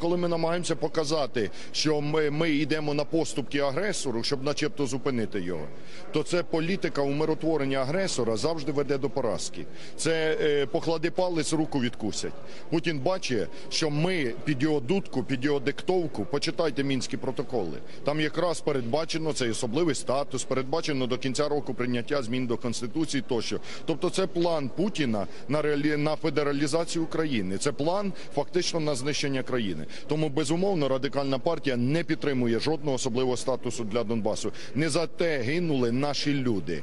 Коли ми намагаємося показати, що ми, ми йдемо на поступки агресору, щоб начебто зупинити його, то це політика умиротворення агресора завжди веде до поразки. Це е, поклади палець, руку відкусять. Путін бачить, що ми під його дудку, під його диктовку, почитайте мінські протоколи. Там якраз передбачено цей особливий статус, передбачено до кінця року прийняття змін до конституції тощо. Тобто, це план Путіна на реалі... на федералізацію України. Це план фактично на знищення країни. Тому безумовно радикальна партія не підтримує жодного особливого статусу для Донбасу. Не за те гинули наші люди,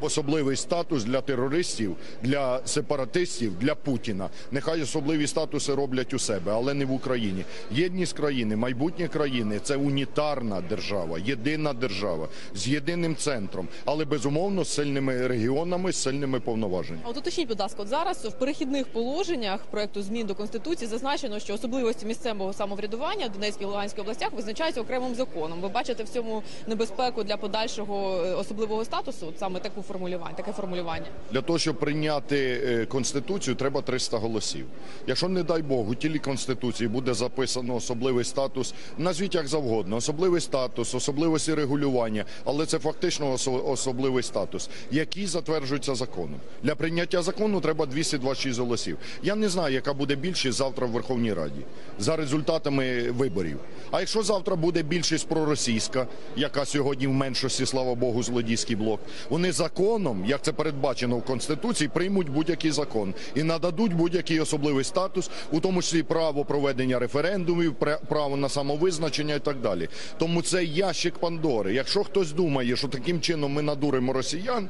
особливий статус для терористів, для сепаратистів, для Путіна. Нехай особливі статуси роблять у себе, але не в Україні. Єдність країни, майбутнє країни це унітарна держава, єдина держава з єдиним центром, але безумовно з сильними регіонами, з сильними повноваженнями. От уточніть, будь ласка, зараз в перехідних положеннях проекту змін до конституції зазначено, що особливості місцевого самоврядування в Донецькій і Луганській областях визначаються окремим законом. Ви бачите в цьому небезпеку для подальшого е, особливого статусу? От саме таку формулювання, таке формулювання. Для того, щоб прийняти е, Конституцію, треба 300 голосів. Якщо, не дай Бог, у тілі Конституції буде записано особливий статус, назвіть як завгодно, особливий статус, особливості регулювання, але це фактично особливий статус, який затверджується законом. Для прийняття закону треба 226 голосів. Я не знаю, яка буде більшість завтра в Верховній Раді за результатами виборів. А якщо завтра буде більшість проросійська, яка сьогодні в меншості, слава Богу, злодійський блок, вони законом, як це передбачено в Конституції, приймуть будь-який закон і нададуть будь-який особливий статус, у тому числі право проведення референдумів, право на самовизначення і так далі. Тому це ящик Пандори. Якщо хтось думає, що таким чином ми надуримо росіян,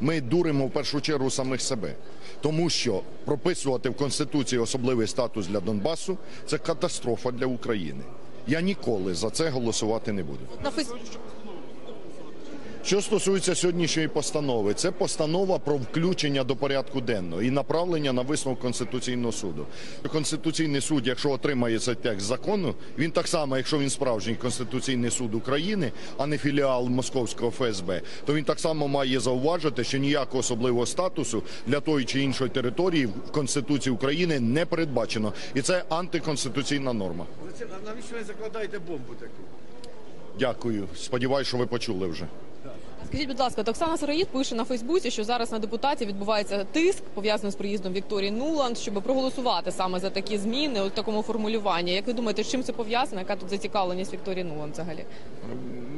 ми дуримо в першу чергу самих себе, тому що прописувати в конституції особливий статус для Донбасу це катастрофа для України. Я ніколи за це голосувати не буду. Що стосується сьогоднішньої постанови, це постанова про включення до порядку денного і направлення на висновок Конституційного суду. Конституційний суд, якщо отримає цей текст закону, він так само, якщо він справжній Конституційний суд України, а не філіал Московського ФСБ, то він так само має зауважити, що ніякого особливого статусу для тої чи іншої території в Конституції України не передбачено, і це антиконституційна норма. Навіщо ви закладаєте бомбу таку? Дякую. Сподіваюся, що ви почули вже. Скажіть, будь ласка, Оксана Сараїд пише на Фейсбуці, що зараз на депутатів відбувається тиск пов'язаний з приїздом Вікторії Нуланд, щоб проголосувати саме за такі зміни у такому формулюванні. Як ви думаєте, з чим це пов'язано? Яка тут зацікавленість Вікторії Нуланд взагалі?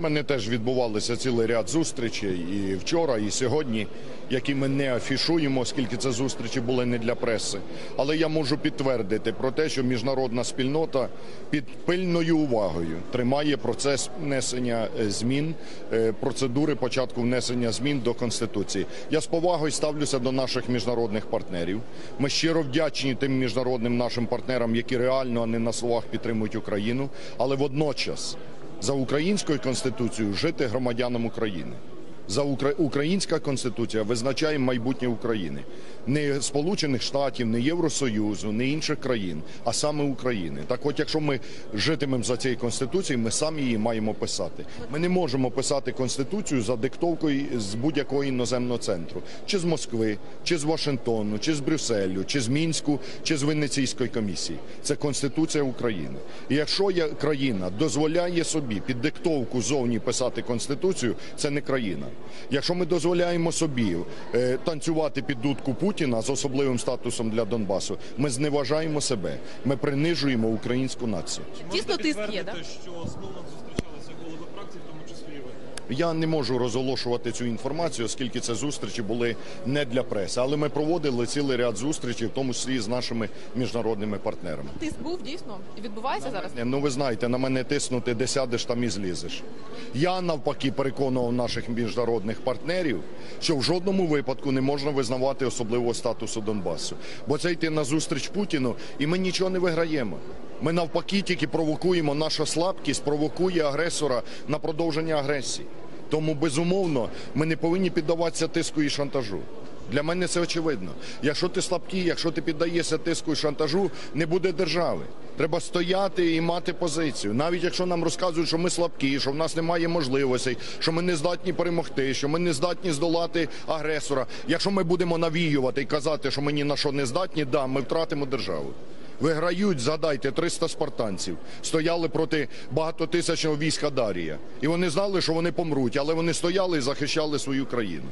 Мене теж відбувалися цілий ряд зустрічей і вчора, і сьогодні, які ми не афішуємо, оскільки це зустрічі були не для преси. Але я можу підтвердити про те, що міжнародна спільнота під пильною увагою тримає процес внесення е, змін, е, процедури початку внесення змін до Конституції. Я з повагою ставлюся до наших міжнародних партнерів. Ми щиро вдячні тим міжнародним нашим партнерам, які реально, а не на словах підтримують Україну, але водночас за українською конституцією жити громадянам України. За Укра... українська конституція визначає майбутнє України, не Сполучених Штатів, не Євросоюзу, не інших країн, а саме України. Так, от, якщо ми житимемо за цією конституцією, ми самі її маємо писати. Ми не можемо писати конституцію за диктовкою з будь-якого іноземного центру, чи з Москви, чи з Вашингтону, чи з Брюсселю, чи з Мінську, чи з Венеційської комісії. Це конституція України. І якщо країна дозволяє собі під диктовку зовні писати конституцію, це не країна. Якщо ми дозволяємо собі е, танцювати під дудку Путіна з особливим статусом для Донбасу, ми зневажаємо себе, ми принижуємо українську націю. Дійсно, тиск є, підтвердити, да? що з Нуланд зустрічалися голови фракцій, в тому числі. Я не можу розголошувати цю інформацію, оскільки це зустрічі були не для преси, але ми проводили цілий ряд зустрічей, в тому числі з нашими міжнародними партнерами. Тиск був дійсно і відбувається зараз. Ну ви знаєте, на мене тиснути, де сядеш, там і злізеш. Я навпаки переконував наших міжнародних партнерів, що в жодному випадку не можна визнавати особливого статусу Донбасу. Бо це йти на зустріч Путіну, і ми нічого не виграємо. Ми навпаки тільки провокуємо, наша слабкість провокує агресора на продовження агресії. Тому безумовно ми не повинні піддаватися тиску і шантажу. Для мене це очевидно. Якщо ти слабкий, якщо ти піддаєшся тиску і шантажу, не буде держави. Треба стояти і мати позицію. Навіть якщо нам розказують, що ми слабкі, що в нас немає можливостей, що ми не здатні перемогти, що ми не здатні здолати агресора. Якщо ми будемо навіювати і казати, що ми ні на що не здатні, да, ми втратимо державу. Виграють, згадайте, 300 спартанців. Стояли проти багатотисячного війська Дарія. І вони знали, що вони помруть, але вони стояли і захищали свою країну.